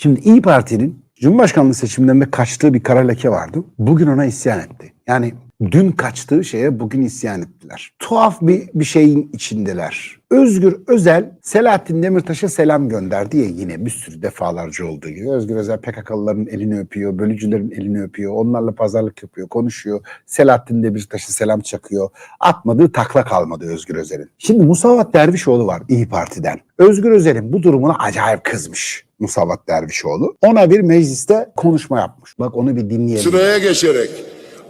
Şimdi İyi Parti'nin Cumhurbaşkanlığı seçimlerinde kaçtığı bir kara leke vardı. Bugün ona isyan etti. Yani dün kaçtığı şeye bugün isyan ettiler. Tuhaf bir, bir şeyin içindeler. Özgür Özel Selahattin Demirtaş'a selam gönderdi ya yine bir sürü defalarca olduğu gibi. Özgür Özel PKK'lıların elini öpüyor, bölücülerin elini öpüyor, onlarla pazarlık yapıyor, konuşuyor. Selahattin Demirtaş'a selam çakıyor. Atmadığı takla kalmadı Özgür Özel'in. Şimdi Musavat Dervişoğlu var İyi Parti'den. Özgür Özel'in bu durumuna acayip kızmış Musavat Dervişoğlu. Ona bir mecliste konuşma yapmış. Bak onu bir dinleyelim. Sıraya geçerek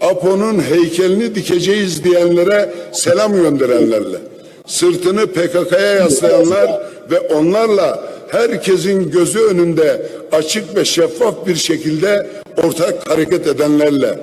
Apo'nun heykelini dikeceğiz diyenlere selam gönderenlerle, sırtını PKK'ya yaslayanlar ve onlarla herkesin gözü önünde açık ve şeffaf bir şekilde ortak hareket edenlerle,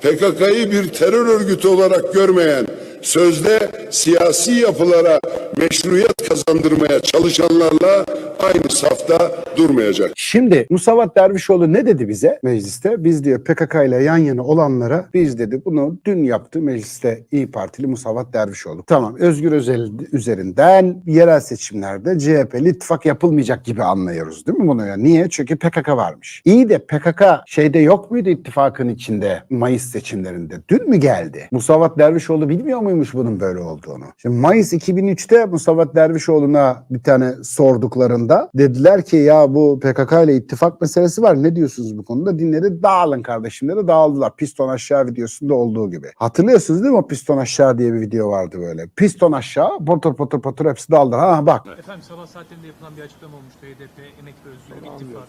PKK'yı bir terör örgütü olarak görmeyen, sözde siyasi yapılara meşruiyet kazandırmaya çalışanlarla aynı safta durmayacak. Şimdi Musavat Dervişoğlu ne dedi bize mecliste? Biz diyor PKK ile yan yana olanlara biz dedi bunu dün yaptı mecliste İyi Partili Musavat Dervişoğlu. Tamam Özgür Özel üzerinden yerel seçimlerde CHP'li ittifak yapılmayacak gibi anlıyoruz değil mi bunu ya? Niye? Çünkü PKK varmış. İyi de PKK şeyde yok muydu ittifakın içinde Mayıs seçimlerinde? Dün mü geldi? Musavat Dervişoğlu bilmiyor muymuş bunun böyle olduğunu? Şimdi Mayıs 2003'te Musavat Dervişoğlu'na bir tane sorduklarında dediler ki ya bu PKK ile ittifak meselesi var. Ne diyorsunuz bu konuda? Dinleri dağılın kardeşim dedi. Dağıldılar. Piston aşağı videosunda olduğu gibi. Hatırlıyorsunuz değil mi o piston aşağı diye bir video vardı böyle. Piston aşağı potur potur potur hepsi dağıldı. Ha bak Efendim sabah saatlerinde yapılan bir açıklama olmuştu. HDP, Emek ve Özgür İttifak.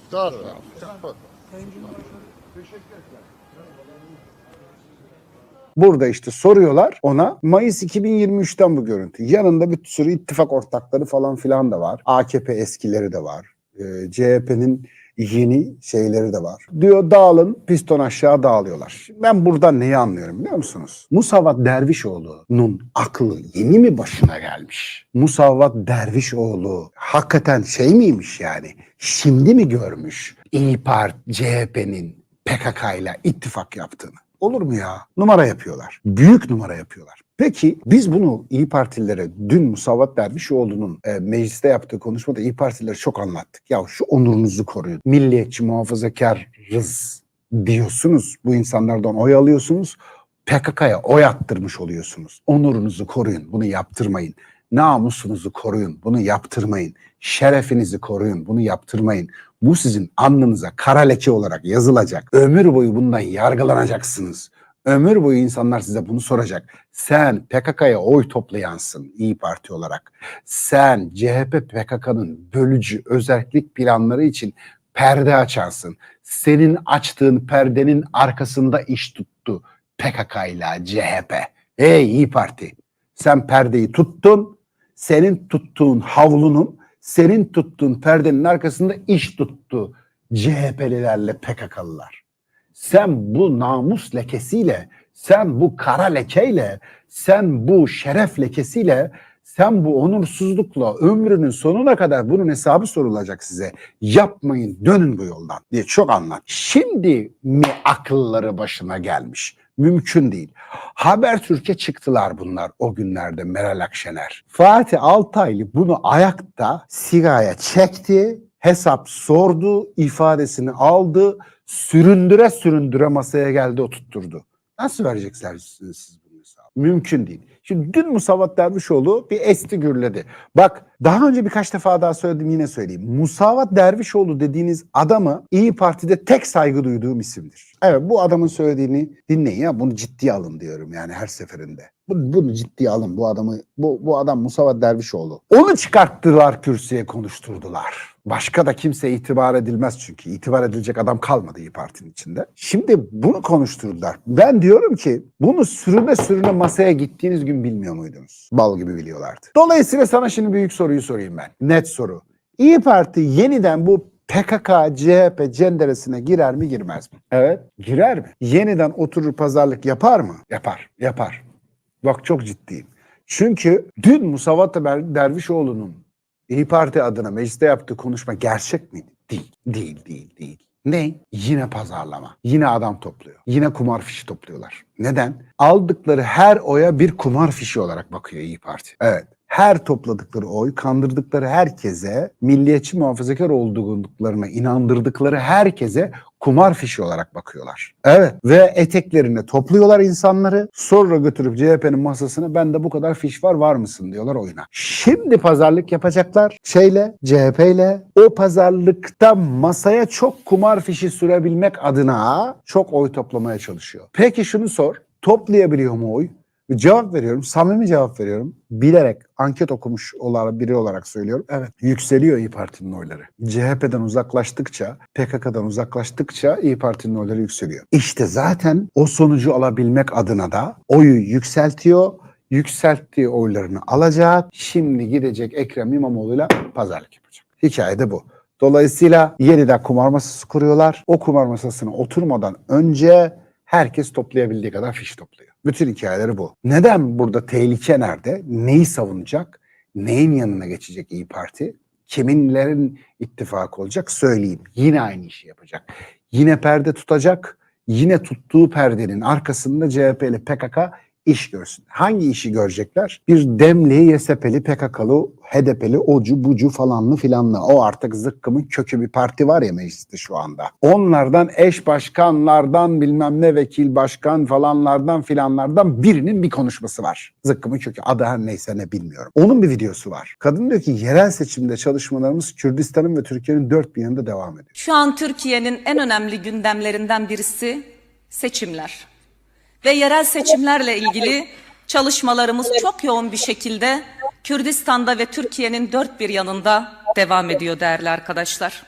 Burada işte soruyorlar ona Mayıs 2023'ten bu görüntü. Yanında bir sürü ittifak ortakları falan filan da var. AKP eskileri de var. Ee, CHP'nin yeni şeyleri de var. Diyor dağılın piston aşağı dağılıyorlar. Ben buradan neyi anlıyorum biliyor musunuz? Musavat Dervişoğlu'nun aklı yeni mi başına gelmiş? Musavat Dervişoğlu hakikaten şey miymiş yani? Şimdi mi görmüş İyi Parti CHP'nin PKK ile ittifak yaptığını? Olur mu ya? Numara yapıyorlar. Büyük numara yapıyorlar. Peki biz bunu İyi Partililere dün Musavat Dervişoğlu'nun e, mecliste yaptığı konuşmada İyi Partililere çok anlattık. Ya şu onurunuzu koruyun. Milliyetçi muhafazakarız diyorsunuz. Bu insanlardan oy alıyorsunuz. PKK'ya oy attırmış oluyorsunuz. Onurunuzu koruyun. Bunu yaptırmayın. Namusunuzu koruyun. Bunu yaptırmayın. Şerefinizi koruyun. Bunu yaptırmayın. Bu sizin alnınıza kara leke olarak yazılacak. Ömür boyu bundan yargılanacaksınız. Ömür boyu insanlar size bunu soracak. Sen PKK'ya oy toplayansın İyi Parti olarak. Sen CHP PKK'nın bölücü özellik planları için perde açansın. Senin açtığın perdenin arkasında iş tuttu PKK ile CHP. Ey İyi Parti sen perdeyi tuttun. Senin tuttuğun havlunun, senin tuttuğun perdenin arkasında iş tuttu CHP'lilerle PKK'lılar. Sen bu namus lekesiyle, sen bu kara lekeyle, sen bu şeref lekesiyle, sen bu onursuzlukla ömrünün sonuna kadar bunun hesabı sorulacak size. Yapmayın, dönün bu yoldan diye çok anlat. Şimdi mi akılları başına gelmiş? Mümkün değil. Habertürk'e çıktılar bunlar o günlerde Meral Akşener. Fatih Altaylı bunu ayakta sigaya çekti, hesap sordu, ifadesini aldı, süründüre süründüre masaya geldi oturtturdu. Nasıl vereceksiniz siz bunu hesabı? Mümkün değil. Şimdi dün Musavat Dervişoğlu bir esti gürledi. Bak daha önce birkaç defa daha söyledim yine söyleyeyim. Musavat Dervişoğlu dediğiniz adamı İyi Parti'de tek saygı duyduğum isimdir. Evet bu adamın söylediğini dinleyin ya bunu ciddiye alın diyorum yani her seferinde. Bu- Bunu ciddiye alın bu adamı. Bu, bu adam Musavat Dervişoğlu. Onu çıkarttılar kürsüye konuşturdular. Başka da kimse itibar edilmez çünkü. itibar edilecek adam kalmadı İyi Parti'nin içinde. Şimdi bunu konuşturdular. Ben diyorum ki bunu sürüne sürüne masaya gittiğiniz gün bilmiyor muydunuz? Bal gibi biliyorlardı. Dolayısıyla sana şimdi büyük soruyu sorayım ben. Net soru. İyi Parti yeniden bu PKK, CHP cenderesine girer mi girmez mi? Evet. Girer mi? Yeniden oturur pazarlık yapar mı? Yapar. Yapar. Bak çok ciddiyim. Çünkü dün Musavat Der- Dervişoğlu'nun İyi Parti adına mecliste yaptığı konuşma gerçek miydi? Değil. Değil, değil, değil. Ne? Yine pazarlama. Yine adam topluyor. Yine kumar fişi topluyorlar. Neden? Aldıkları her oya bir kumar fişi olarak bakıyor İyi Parti. Evet. Her topladıkları oy, kandırdıkları herkese, milliyetçi muhafazakar olduklarına inandırdıkları herkese kumar fişi olarak bakıyorlar. Evet ve eteklerine topluyorlar insanları. Sonra götürüp CHP'nin masasına ben de bu kadar fiş var var mısın diyorlar oyuna. Şimdi pazarlık yapacaklar şeyle CHP'yle. O pazarlıkta masaya çok kumar fişi sürebilmek adına çok oy toplamaya çalışıyor. Peki şunu sor. Toplayabiliyor mu oy? Cevap veriyorum. Samimi cevap veriyorum. Bilerek anket okumuş olarak biri olarak söylüyorum. Evet. Yükseliyor İyi Parti'nin oyları. CHP'den uzaklaştıkça, PKK'dan uzaklaştıkça İyi Parti'nin oyları yükseliyor. İşte zaten o sonucu alabilmek adına da oyu yükseltiyor. Yükselttiği oylarını alacak. Şimdi gidecek Ekrem İmamoğlu'yla pazarlık yapacak. Hikaye de bu. Dolayısıyla yeniden kumar masası kuruyorlar. O kumar masasına oturmadan önce herkes toplayabildiği kadar fiş topluyor. Bütün hikayeleri bu. Neden burada tehlike nerede? Neyi savunacak? Neyin yanına geçecek İyi Parti? Kiminlerin ittifakı olacak? Söyleyeyim. Yine aynı işi yapacak. Yine perde tutacak. Yine tuttuğu perdenin arkasında CHP ile PKK iş görsün. Hangi işi görecekler? Bir demli, YSP'li, PKK'lı, HDP'li, ocu, bucu falanlı filanlı. O artık zıkkımın kökü bir parti var ya mecliste şu anda. Onlardan eş başkanlardan bilmem ne vekil başkan falanlardan filanlardan birinin bir konuşması var. Zıkkımın kökü adı her neyse ne bilmiyorum. Onun bir videosu var. Kadın diyor ki yerel seçimde çalışmalarımız Kürdistan'ın ve Türkiye'nin dört bir yanında devam ediyor. Şu an Türkiye'nin en önemli gündemlerinden birisi seçimler. Ve yerel seçimlerle ilgili çalışmalarımız çok yoğun bir şekilde Kürdistan'da ve Türkiye'nin dört bir yanında devam ediyor değerli arkadaşlar.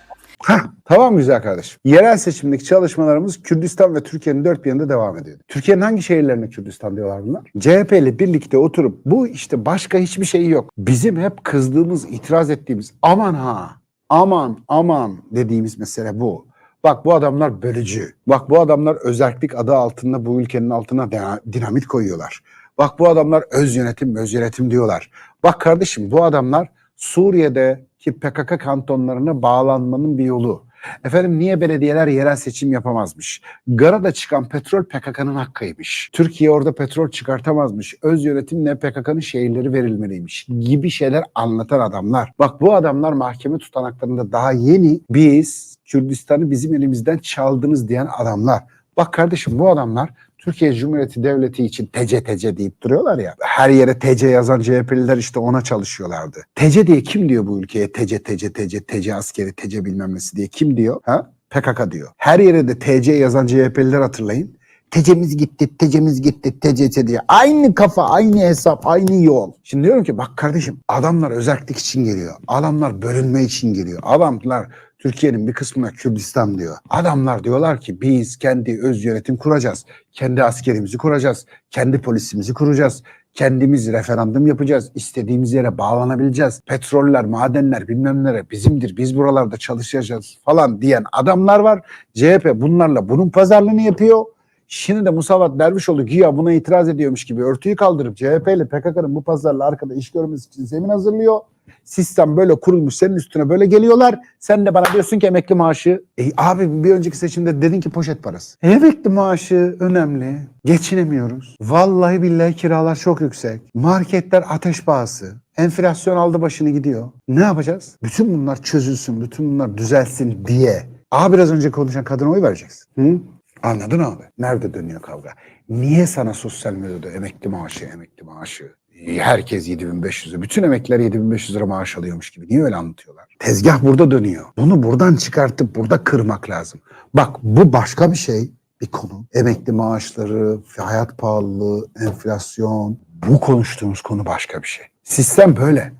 Heh, tamam güzel kardeşim. Yerel seçimdeki çalışmalarımız Kürdistan ve Türkiye'nin dört bir yanında devam ediyor. Türkiye'nin hangi şehirlerine Kürdistan diyorlar bunlar? CHP ile birlikte oturup bu işte başka hiçbir şey yok. Bizim hep kızdığımız, itiraz ettiğimiz aman ha, aman aman dediğimiz mesele bu. Bak bu adamlar bölücü. Bak bu adamlar özellik adı altında bu ülkenin altına dina- dinamit koyuyorlar. Bak bu adamlar öz yönetim, öz yönetim diyorlar. Bak kardeşim bu adamlar Suriye'deki PKK kantonlarına bağlanmanın bir yolu. Efendim niye belediyeler yerel seçim yapamazmış? Gara'da çıkan petrol PKK'nın hakkıymış. Türkiye orada petrol çıkartamazmış. Öz yönetimle PKK'nın şehirleri verilmeliymiş gibi şeyler anlatan adamlar. Bak bu adamlar mahkeme tutanaklarında daha yeni biz Kürdistan'ı bizim elimizden çaldınız diyen adamlar. Bak kardeşim bu adamlar Türkiye Cumhuriyeti Devleti için TC TC deyip duruyorlar ya. Her yere TC yazan CHP'liler işte ona çalışıyorlardı. TC diye kim diyor bu ülkeye? TC TC TC TC askeri TC bilmem nesi diye kim diyor? Ha? PKK diyor. Her yere de TC yazan CHP'liler hatırlayın. Tecemiz gitti, tecemiz gitti, TCC diye. Aynı kafa, aynı hesap, aynı yol. Şimdi diyorum ki bak kardeşim adamlar özellik için geliyor. Adamlar bölünme için geliyor. Adamlar Türkiye'nin bir kısmına Kürdistan diyor. Adamlar diyorlar ki biz kendi öz yönetim kuracağız. Kendi askerimizi kuracağız. Kendi polisimizi kuracağız. Kendimiz referandum yapacağız. İstediğimiz yere bağlanabileceğiz. Petroller, madenler bilmem nere bizimdir. Biz buralarda çalışacağız falan diyen adamlar var. CHP bunlarla bunun pazarlığını yapıyor. Şimdi de Musavat Dervişoğlu güya buna itiraz ediyormuş gibi örtüyü kaldırıp CHP ile PKK'nın bu pazarla arkada iş görmesi için zemin hazırlıyor. Sistem böyle kurulmuş senin üstüne böyle geliyorlar. Sen de bana diyorsun ki emekli maaşı. E, abi bir önceki seçimde dedin ki poşet parası. Emekli maaşı önemli. Geçinemiyoruz. Vallahi billahi kiralar çok yüksek. Marketler ateş pahası. Enflasyon aldı başını gidiyor. Ne yapacağız? Bütün bunlar çözülsün, bütün bunlar düzelsin diye. Aa biraz önce konuşan kadına oy vereceksin. Hı? Anladın abi? Nerede dönüyor kavga? Niye sana sosyal medyada emekli maaşı, emekli maaşı, herkes 7500 lira, bütün emekliler 7500 lira maaş alıyormuş gibi. Niye öyle anlatıyorlar? Tezgah burada dönüyor. Bunu buradan çıkartıp burada kırmak lazım. Bak bu başka bir şey, bir konu. Emekli maaşları, hayat pahalılığı, enflasyon. Bu konuştuğumuz konu başka bir şey. Sistem böyle.